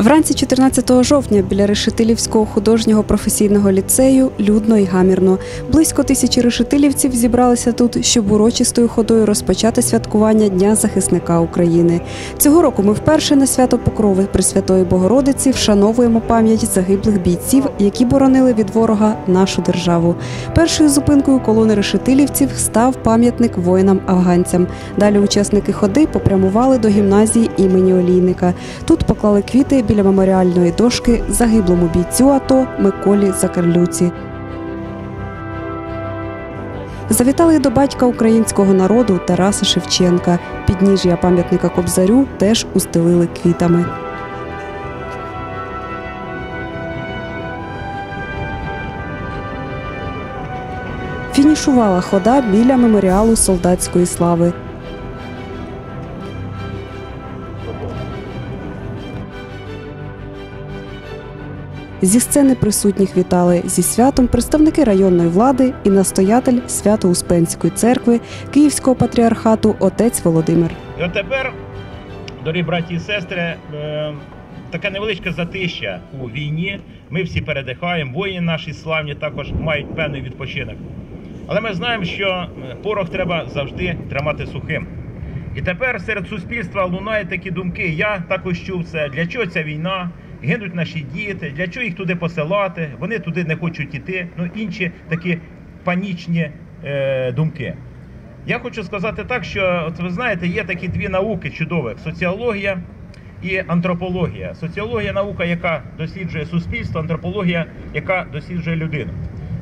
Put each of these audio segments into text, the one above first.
Вранці 14 жовтня біля Решетилівського художнього професійного ліцею людно і гамірно. Близько тисячі решетилівців зібралися тут, щоб урочистою ходою розпочати святкування Дня захисника України. Цього року ми вперше на свято Покрови Пресвятої Богородиці вшановуємо пам'ять загиблих бійців, які боронили від ворога нашу державу. Першою зупинкою колони решетилівців став пам'ятник воїнам-афганцям. Далі учасники ходи попрямували до гімназії імені Олійника. Тут поклали квіти біля меморіальної дошки загиблому бійцю АТО Миколі Закарлюці. Завітали до батька українського народу Тараса Шевченка. Підніжжя пам'ятника Кобзарю теж устелили квітами. Фінішувала хода біля меморіалу солдатської слави. Зі сцени присутніх вітали зі святом представники районної влади і настоятель Свято-Успенської церкви Київського патріархату отець Володимир. І от тепер, дорогі браті і сестри, е, таке невеличке затища у війні. Ми всі передихаємо, воїни наші славні також мають певний відпочинок. Але ми знаємо, що е, порох треба завжди тримати сухим. І тепер серед суспільства лунають такі думки. Я також чув це. Для чого ця війна? Гинуть наші діти, для чого їх туди посилати? Вони туди не хочуть іти. Ну інші такі панічні е, думки. Я хочу сказати так, що от ви знаєте, є такі дві науки чудових: соціологія і антропологія. Соціологія наука, яка досліджує суспільство, антропологія, яка досліджує людину.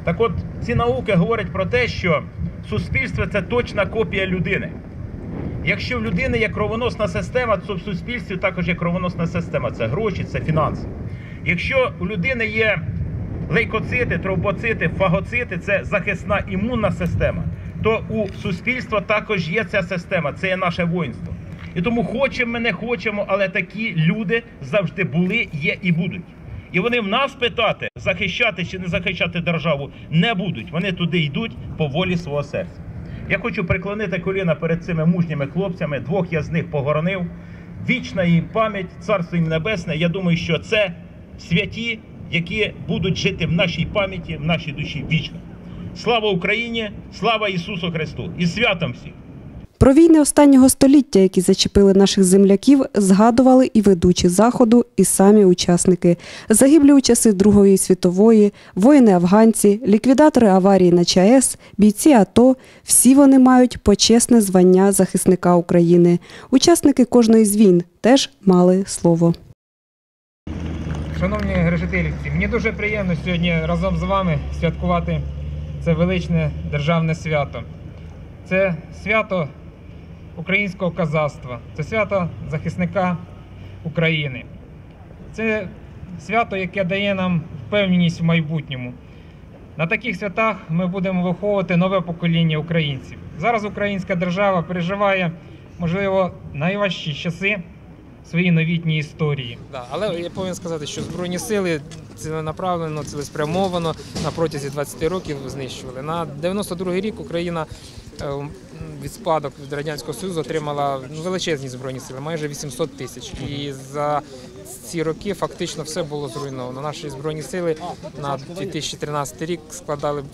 Так от ці науки говорять про те, що суспільство це точна копія людини. Якщо в людини є кровоносна система, то в суспільстві також є кровоносна система. Це гроші, це фінанси. Якщо у людини є лейкоцити, тромбоцити, фагоцити це захисна імунна система, то у суспільства також є ця система, це є наше воїнство. І тому хочемо ми не хочемо, але такі люди завжди були, є і будуть. І вони в нас питати, захищати чи не захищати державу не будуть. Вони туди йдуть по волі свого серця. Я хочу приклонити коліна перед цими мужніми хлопцями. Двох я з них погоронив. Вічна їм пам'ять, царство їм небесне. Я думаю, що це святі, які будуть жити в нашій пам'яті, в нашій душі вічно. Слава Україні! Слава Ісусу Христу! І святом всіх! Про війни останнього століття, які зачепили наших земляків, згадували і ведучі заходу, і самі учасники. Загиблі у часи Другої світової, воїни-афганці, ліквідатори аварії на ЧАЕС, бійці АТО всі вони мають почесне звання захисника України. Учасники кожної з війн теж мали слово. Шановні решетилівці, мені дуже приємно сьогодні разом з вами святкувати це величне державне свято. Це свято українського казацтва, це свято захисника України. Це свято, яке дає нам впевненість в майбутньому. На таких святах ми будемо виховувати нове покоління українців. Зараз українська держава переживає, можливо, найважчі часи своїй новітній історії. Да, але я повинен сказати, що збройні сили ціленаправлено, цілеспрямовано на протязі 20 років знищували. На 92-й рік Україна від спадок від радянського союзу отримала ну, величезні збройні сили, майже 800 тисяч. І за ці роки фактично все було зруйновано. Наші збройні сили на 2013 рік складали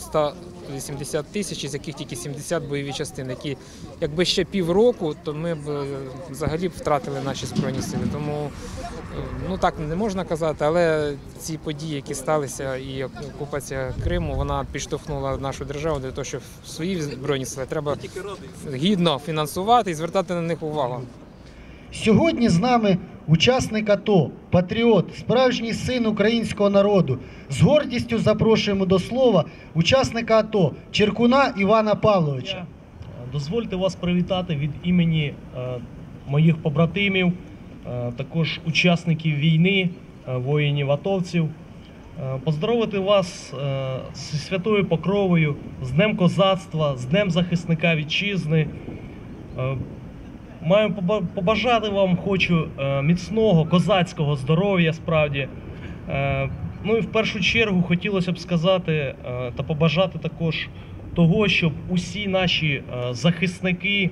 180 тисяч, із яких тільки 70 бойові частини. Які якби ще півроку, то ми б е, взагалі б втратили наші збройні сили. Тому е, ну так не можна казати, але ці події, які сталися, і окупація Криму, вона підштовхнула нашу державу для того, щоб свої збройні сили треба гідно фінансувати і звертати на них увагу. Сьогодні з нами учасник АТО, патріот, справжній син українського народу. З гордістю запрошуємо до слова учасника АТО Черкуна Івана Павловича. Е, Дозвольте вас привітати від імені е, моїх побратимів, е, також учасників війни, воїнів атовців. Поздоровити вас зі святою покровою, з Днем козацтва, з Днем захисника вітчизни. Маю побажати вам хочу е, міцного козацького здоров'я справді. Е, Ну і в першу чергу хотілося б сказати е, та побажати також того, щоб усі наші захисники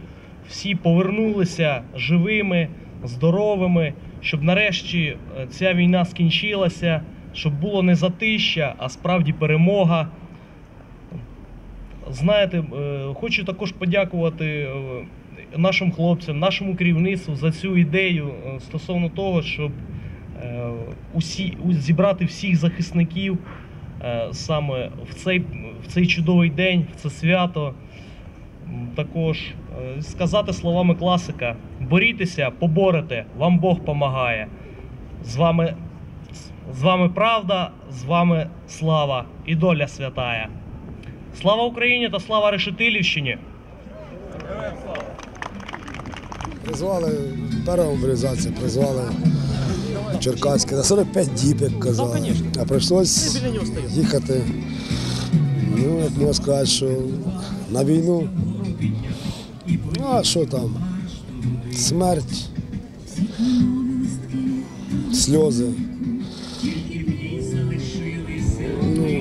всі повернулися живими, здоровими, щоб нарешті ця війна скінчилася, щоб було не затища, а справді перемога. Знаєте, хочу також подякувати нашим хлопцям, нашому керівництву за цю ідею е, стосовно того, щоб е, усі, зібрати всіх захисників е, саме в цей, в цей чудовий день, в це свято. Також сказати словами класика: борітеся, поборете, вам Бог помагає. З вами, з вами правда, з вами слава і доля святая. Слава Україні та слава Решетилівщині! Призвали перша мобілізація, призвали Черкаське. На 45 діб, як казали. А прийшлось їхати. Ну, як можна сказати, що на війну. Ну, а що там? Смерть, сльози. Ну,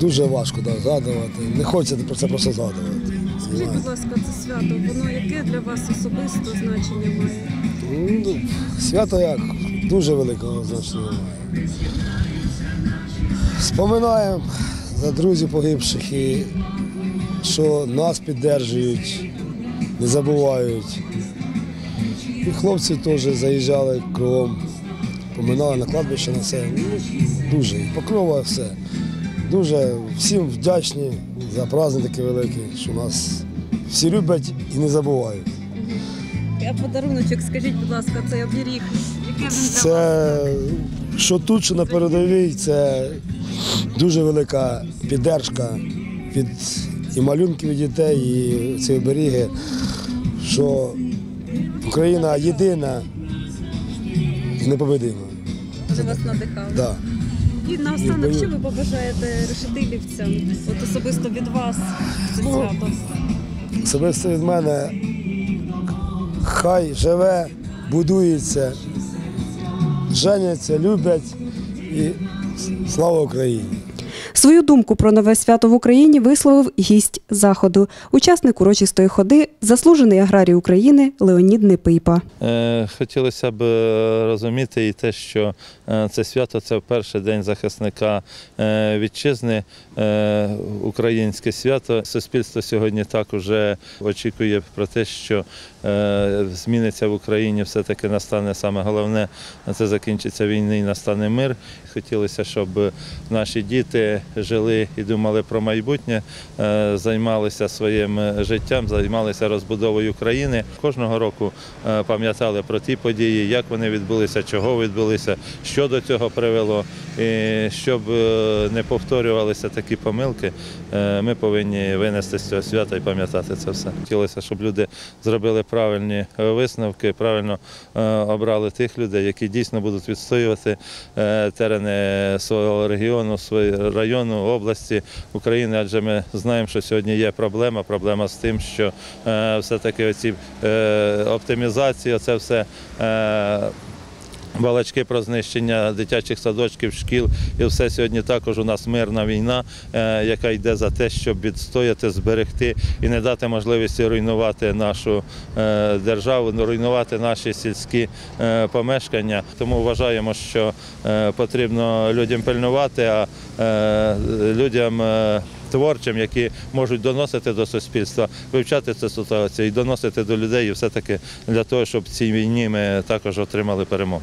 дуже важко да, згадувати. Не хочеться про це просто згадувати. Скажіть, будь ласка, це свято, воно яке для вас особисто значення має? Ну, свято як дуже великого значення має. Споминаємо за друзів погибших і що нас підтримують, не забувають. І хлопці теж заїжджали кругом, поминали на кладбище на це. Ну, дуже. І покрова все. Дуже всім вдячні за праздник такий великий, що нас всі люблять і не забувають. А подаруночок, скажіть, будь ласка, цей оберіг, який він для? Це що тут, що на передовій, це дуже велика піддержка від і малюнків від дітей, і ці оберіги, що Україна єдина і непобедима. Це вас надихало? Да. І наостанок, що ви побажаєте решетилівцям, от особисто від вас це Ну, свято? Особисто від мене хай живе, будується, женяться, люблять і слава Україні! Свою думку про нове свято в Україні висловив гість заходу, учасник урочистої ходи, заслужений аграрій України Леонід Непипа. Е, Хотілося б е, розуміти і те, що е, це свято це перший день захисника вітчизни, українське свято. Суспільство сьогодні так уже очікує про те, що зміниться в Україні, все-таки настане саме головне, це закінчиться війна і настане мир. Хотілося, щоб наші діти жили і думали про майбутнє, е, займалися своїм життям, займалися розбудовою країни. Кожного року е, пам'ятали про ті події, як вони відбулися, чого відбулися, що до цього привело. І щоб е, не повторювалися такі помилки, е, ми повинні винести з цього свята і пам'ятати це все. Хотілося, щоб люди зробили правильні е, висновки, правильно е, обрали тих людей, які дійсно будуть відстоювати е, терени свого регіону, свого району, області України. Адже ми знаємо, що сьогодні є проблема. Проблема з тим, що все-таки оці оптимізації, це все. Балачки про знищення дитячих садочків, шкіл і все сьогодні також у нас мирна війна, е, яка йде за те, щоб відстояти, зберегти і не дати можливості руйнувати нашу е, державу, руйнувати наші сільські е, помешкання. Тому вважаємо, що потрібно людям пильнувати, а людям. Творчим, які можуть доносити до суспільства, вивчати цю ситуацію і доносити до людей, і все-таки для того, щоб в цій війні ми також отримали перемогу.